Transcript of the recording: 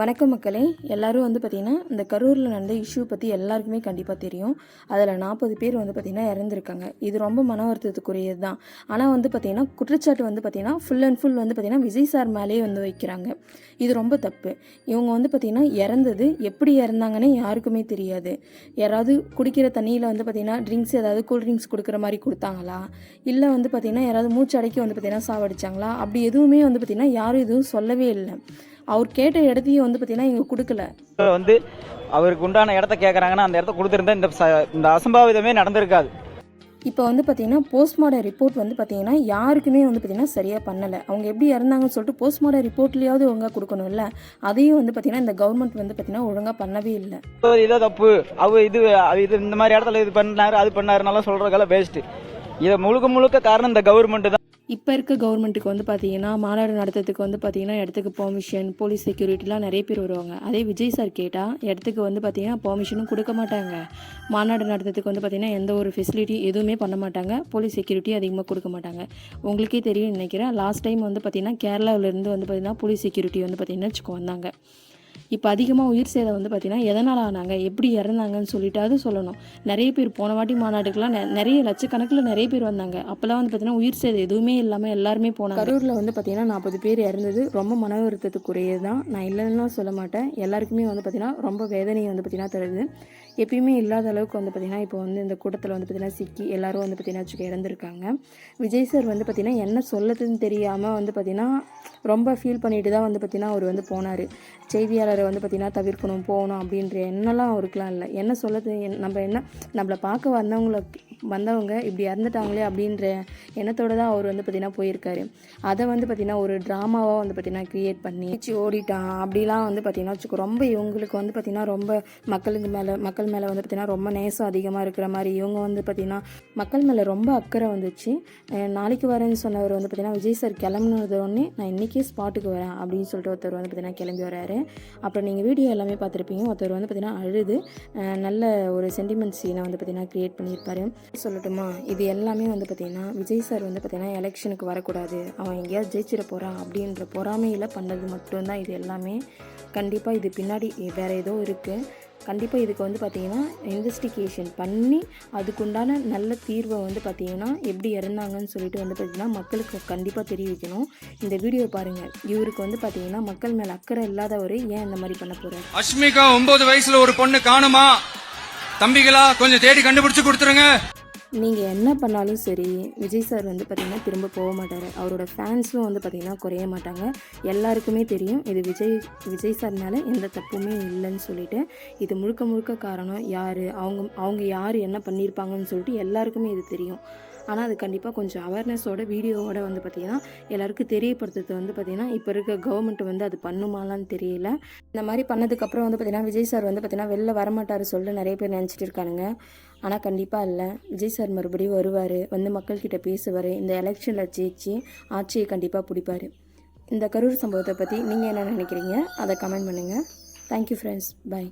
வணக்கம் மக்களே. எல்லோரும் வந்து பார்த்திங்கன்னா இந்த கரூரில் நடந்த இஷ்யூ பற்றி எல்லாருக்குமே கண்டிப்பாக தெரியும். அதில் நாற்பது பேர் வந்து பார்த்திங்கன்னா இறந்துருக்காங்க. இது ரொம்ப மன வருத்தத்துக்குரியது தான். ஆனால் வந்து பார்த்திங்கன்னா குற்றச்சாட்டு வந்து பார்த்திங்கன்னா ஃபுல் அண்ட் ஃபுல் வந்து பார்த்திங்கன்னா விஜய் சார் மேலேயே வந்து வைக்கிறாங்க. இது ரொம்ப தப்பு. இவங்க வந்து பார்த்திங்கன்னா இறந்தது எப்படி இறந்தாங்கன்னு யாருக்குமே தெரியாது. யாராவது குடிக்கிற தண்ணியில் வந்து பார்த்திங்கன்னா ட்ரிங்க்ஸ் ஏதாவது கூல் ட்ரிங்க்ஸ் கொடுக்குற மாதிரி கொடுத்தாங்களா? இல்லை வந்து பார்த்திங்கன்னா யாராவது மூச்சடைக்கி வந்து பார்த்திங்கன்னா சாவடிச்சாங்களா? அப்படி எதுவுமே வந்து பார்த்திங்கன்னா யாரும் எதுவும் சொல்லவே இல்லை. அவர் கேட்ட இடத்தையும் வந்து பார்த்திங்கன்னா இங்கே கொடுக்கல. வந்து அவருக்கு உண்டான இடத்த கேட்குறாங்கன்னா அந்த இடத்த கொடுத்துருந்தா இந்த இந்த அசம்பாவிதமே நடந்திருக்காது. இப்போ வந்து பார்த்தீங்கன்னா போஸ்ட்மார்டம் ரிப்போர்ட் வந்து பார்த்தீங்கன்னா யாருக்குமே வந்து பார்த்தீங்கன்னா சரியாக பண்ணலை. அவங்க எப்படி இறந்தாங்கன்னு சொல்லிட்டு போஸ்ட்மார்டம் ரிப்போர்ட்லேயாவது ஒழுங்காக கொடுக்கணும்ல. அதையும் வந்து பார்த்தீங்கன்னா இந்த கவர்மெண்ட் வந்து பார்த்தீங்கன்னா ஒழுங்காக பண்ணவே இல்லை. இதோ தப்பு. அவ இது இது இந்த மாதிரி இடத்துல இது பண்ணாரு அது பண்ணாருனாலாம் சொல்றதுக்கெல்லாம் வேஸ்ட் இதை முழுக்க முழுக்க காரணம் இந்த கவர்மெண்ட் தான். இப்போ இருக்க கவர்மெண்ட்டுக்கு வந்து பார்த்தீங்கன்னா மாநாடு நடத்துறதுக்கு வந்து பார்த்தீங்கன்னா இடத்துக்கு பெர்மிஷன் போலீஸ் செக்யூரிட்டிலாம் நிறைய பேர் வருவாங்க. அதே விஜய் சார் கேட்டால் இடத்துக்கு வந்து பார்த்தீங்கன்னா பெர்மிஷனும் கொடுக்க மாட்டாங்க. மாநாடு நடத்துறதுக்கு வந்து பார்த்தீங்கன்னா எந்த ஒரு ஃபெசிலிட்டி எதுவுமே பண்ண மாட்டாங்க. போலீஸ் செக்யூரிட்டி அதிகமாக கொடுக்க மாட்டாங்க. உங்களுக்கே தெரியும் நினைக்கிறேன். லாஸ்ட் டைம் வந்து பார்த்தீங்கன்னா கேரளாவிலேருந்து வந்து பார்த்தீங்கன்னா போலீஸ் செக்யூரிட்டி வந்து பார்த்தீங்கன்னா வச்சுக்கோ வந்தாங்க. இப்போ அதிகமாக உயிர் சேதம் வந்து பார்த்திங்கன்னா எதனால் ஆனாங்க? எப்படி இறந்தாங்கன்னு சொல்லிட்டாவது சொல்லணும். நிறைய பேர் போன வாட்டி மாநாட்டுக்கெலாம் நிறைய லட்சக்கணக்கில் நிறைய பேர் வந்தாங்க. அப்போல்லாம் வந்து பார்த்தீங்கன்னா உயிர் சேதம் எதுவுமே இல்லாமல் எல்லாருமே போனாங்க. கரூரில் வந்து பார்த்தீங்கன்னா நாற்பது பேர் இறந்தது ரொம்ப மன வருத்தத்துக்குரியது தான். நான் இல்லைன்னா சொல்ல மாட்டேன். எல்லாருக்குமே வந்து பார்த்திங்கன்னா ரொம்ப வேதனையை வந்து பார்த்திங்கன்னா தருது. எப்பயுமே இல்லாத அளவுக்கு வந்து பார்த்திங்கன்னா இப்போ வந்து இந்த கூட்டத்தில் வந்து பார்த்திங்கன்னா சிக்கி எல்லோரும் வந்து பார்த்திங்கன்னா வச்சுக்க இறந்துருக்காங்க. விஜய் சார் வந்து பார்த்திங்கன்னா என்ன சொல்லதுன்னு தெரியாமல் வந்து பார்த்திங்கன்னா ரொம்ப ஃபீல் பண்ணிட்டு தான் வந்து பார்த்தீங்கன்னா அவர் வந்து போனார். செய்தியாளரை வந்து பார்த்திங்கன்னா தவிர்க்கணும் போகணும் அப்படின்ற எண்ணெல்லாம் அவருக்குலாம் இல்லை. என்ன சொல்லது என்- நம்ம என்ன நம்மளை பார்க்க வந்தவங்கள வந்தவங்க இப்படி இறந்துட்டாங்களே அப்படின்ற எண்ணத்தோடு தான் அவர் வந்து பார்த்தீங்கன்னா போயிருக்காரு அதை வந்து பார்த்திங்கன்னா ஒரு ட்ராமாவாக வந்து பார்த்திங்கன்னா க்ரியேட் பண்ணி "சி, ஓடிட்டான் அப்படிலாம் வந்து பார்த்தீங்கன்னா வச்சுக்கோ ரொம்ப இவங்களுக்கு வந்து பார்த்திங்கன்னா ரொம்ப மக்களுக்கு மேலே மக்கள் மேலே வந்து பார்த்தீங்கன்னா ரொம்ப நேசம் அதிகமாக இருக்கிற மாதிரி இவங்க வந்து பார்த்தீங்கன்னா மக்கள் மேலே ரொம்ப அக்கறை வந்துச்சு நாளைக்கு வரேன்னு சொன்னவர் வந்து பார்த்தீங்கன்னா விஜய் சார் கிளம்புனது உடனே நான் இன்றைக்கே ஸ்பாட்டுக்கு வரேன் அப்படின்னு சொல்லிட்டு ஒருத்தர் வந்து பார்த்திங்கன்னா கிளம்பி வராரு அப்புறம் நீங்கள் வீடியோ எல்லாமே பார்த்துருப்பீங்க ஒருத்தர் வந்து பார்த்தீங்கன்னா அழுது நல்ல ஒரு சென்டிமெண்ட் சீனை வந்து பார்த்திங்கன்னா க்ரியேட் பண்ணியிருப்பாரு சொல்லட்டுமா இது எல்லாமே வந்து பார்த்திங்கன்னா விஜய் சார் வந்து பார்த்திங்கன்னா எலெக்ஷனுக்கு வரக்கூடாது. அவன் எங்கேயாவது ஜெயிச்சிட போகிறான் அப்படின்ற பொறாமையில் பண்ணது மட்டும்தான் இது எல்லாமே. கண்டிப்பாக இது பின்னாடி வேறு ஏதோ இருக்குது கண்டிப்பாக இதுக்கு வந்து பார்த்திங்கன்னா இன்வெஸ்டிகேஷன் பண்ணி அதுக்குண்டான நல்ல தீர்வை வந்து பார்த்தீங்கன்னா எப்படி இறந்தாங்கன்னு சொல்லிட்டு வந்து பார்த்தீங்கன்னா மக்களுக்கு கண்டிப்பாக தெரிவிக்கணும். இந்த வீடியோ பாருங்கள் இவருக்கு வந்து பார்த்தீங்கன்னா மக்கள் மேலே அக்கறை இல்லாதவர் ஏன் இந்த மாதிரி பண்ண போகிறார் அஷ்மிகா ஒன்பது வயசில் ஒரு பொண்ணு காணுமா? தம்பிகளா கொஞ்சம் தேடி கண்டுபிடிச்சு கொடுத்துருங்க. நீங்கள் என்ன பண்ணாலும் சரி விஜய் சார் வந்து பார்த்திங்கன்னா திரும்ப போக மாட்டார். அவரோட ஃபேன்ஸும் வந்து பார்த்திங்கன்னா குறைய மாட்டாங்க. எல்லாருக்குமே தெரியும் இது விஜய் விஜய் சார்னால எந்த தப்புமே இல்லைன்னு சொல்லிட்டு இது முழுக்க முழுக்க காரணம் யார்? அவங்க அவங்க யார்? என்ன பண்ணியிருப்பாங்கன்னு சொல்லிட்டு எல்லாருக்குமே இது தெரியும். ஆனால் அது கண்டிப்பாக கொஞ்சம் அவேர்னஸோட வீடியோவோட வந்து பார்த்திங்கன்னா எல்லாருக்கும் தெரியப்படுத்துறது வந்து பார்த்திங்கன்னா இப்போ இருக்க கவர்மெண்ட் வந்து அது பண்ணுமாலான்னு தெரியல. இந்த மாதிரி பண்ணதுக்கப்புறம் வந்து பார்த்திங்கன்னா விஜய் சார் வந்து பார்த்திங்கன்னா வெளில வரமாட்டார் சொல்லிட்டு நிறைய பேர் நினச்சிட்டு இருக்கானுங்க. ஆனால் கண்டிப்பாக இல்லை. விஜய் சார் மறுபடியும் வருவார். வந்து மக்கள்கிட்ட பேசுவார். இந்த எலெக்ஷனில் ஜெயிச்சு ஆட்சியை கண்டிப்பாக பிடிப்பார். இந்த கரூர் சம்பவத்தை பற்றி நீங்கள் என்ன நினைக்கிறீங்க? அதை கமெண்ட் பண்ணுங்கள் தேங்க்யூ ஃப்ரெண்ட்ஸ் பை